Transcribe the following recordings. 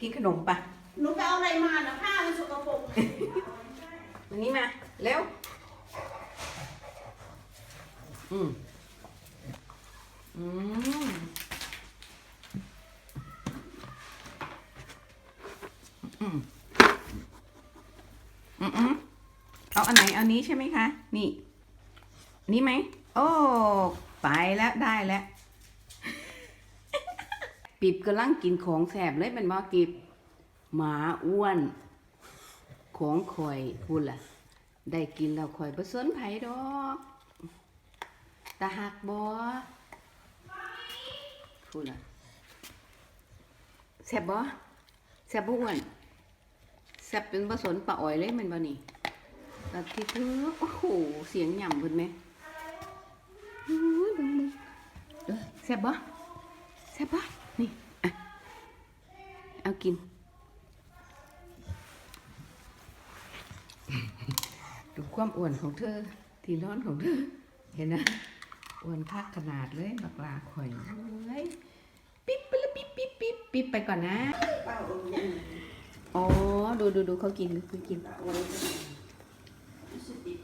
กินขนมปะหนูไปเอาอะไรมาน่ะผ้ามันสกปรกวันนี้มา เร็วอืมอืมอืมอืมอืมเอาอันไหนเอานี้ใช่ไหมคะ นี่ นี่ไหม โอ้ ไปแล้วได้แล้ว ปิบกำลังกินของแสบเลยเป็นบ่กิบหมาอ้วน ของข่อยพูดล่ะ ได้กินแล้วข่อยบ่สนไผดอกตาหักบ่พูดล่ะแซ่บบ่แซ่บบ่อ้วนแซ่บเป็นบ่สนปลาอ้อยเลยแมันบ่นี่แตาที่เธอโอ้โหเสียงหย่ำเพิ่นไหมอู้ยเบิ่งเบิ่งเอแซ่บบ่แซ่บบ่ นี่อะเอากิน ดูความอ้วนของเธอ ที่นอนของเธอ เห็นนะอ้วนคักขนาดเลยบักลาข่อยเอ้ยปิ๊บไปล้วปิ๊บปิ๊บปิ๊บปิ๊บไปก่อนนะอ๋อ ดูดูดูเขากินเขากิน เอาไว้ก็ได้รู้สึกติด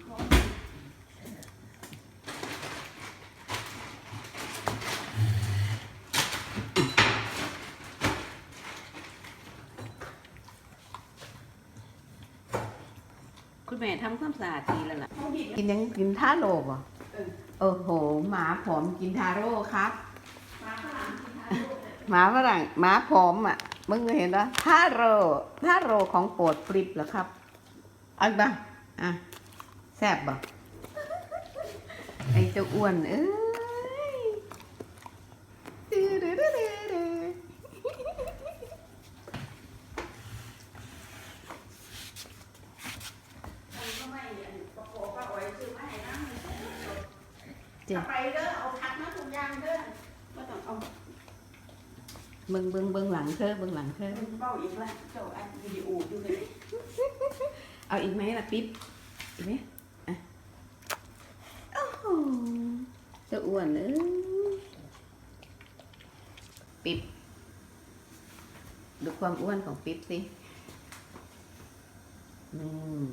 คอคุณแม่ทำความสะอาดดีแล้วล่ะเขาบิดกินยังกินทาโร่บ่เออโอ้โห หมาผอมกินทาโร่ครับมาข้างหลังกินทานลูกหมาฝรั่งหมาผอมอะมึงเห็นปะทาโร่ทาโร่ของโปรดปริบเหรอครับเอันปะอะแซ่บบ่ไอ้เจ้าอ้วนเอ้ยตื้อดื้อดื้อดื้อดื้อ มันก็ไม่อันประกอบป้าอ้อยซื้อมาให้นั่ง เจ็บเอาไปเด้อเอาทักมาทุกอย่างเด้อไม่ต้องเอาเบิ่งเบิ่งเบิ่งหลังเธอเบิ่งหลังเธอเป้าอีกว่าเจ้าอัดวิดีโออยู่เลยเอาอีกไหมล่ะปิ๊บอีกไหมอะโอ้โหเจะอ้วนเอ้ยปิ๊บดูความอ้วนของปิ๊บสิอืม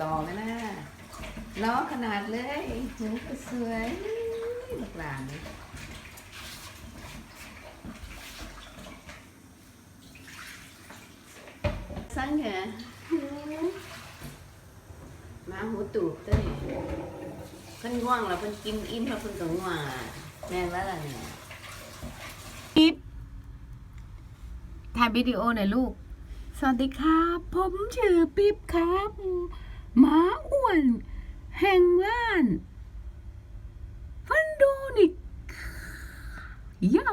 รอแล้วนะ รอขนาดเลยหูก็สวยบักหลานเลยสั่งเหรอมาหูตูบเต้ยเพิ่นง่วงแล้วเพิ่นกินอิ่มแล้วเพิ่นก็ง่วงแม่นว่าล่ะเนี่ยปิ๊บถ่ายวิดีโอหน่อยลูก สวัสดีครับ ผมชื่อปิ๊บครับหมาอ้วน แห่งล้านฟันดูนิกยา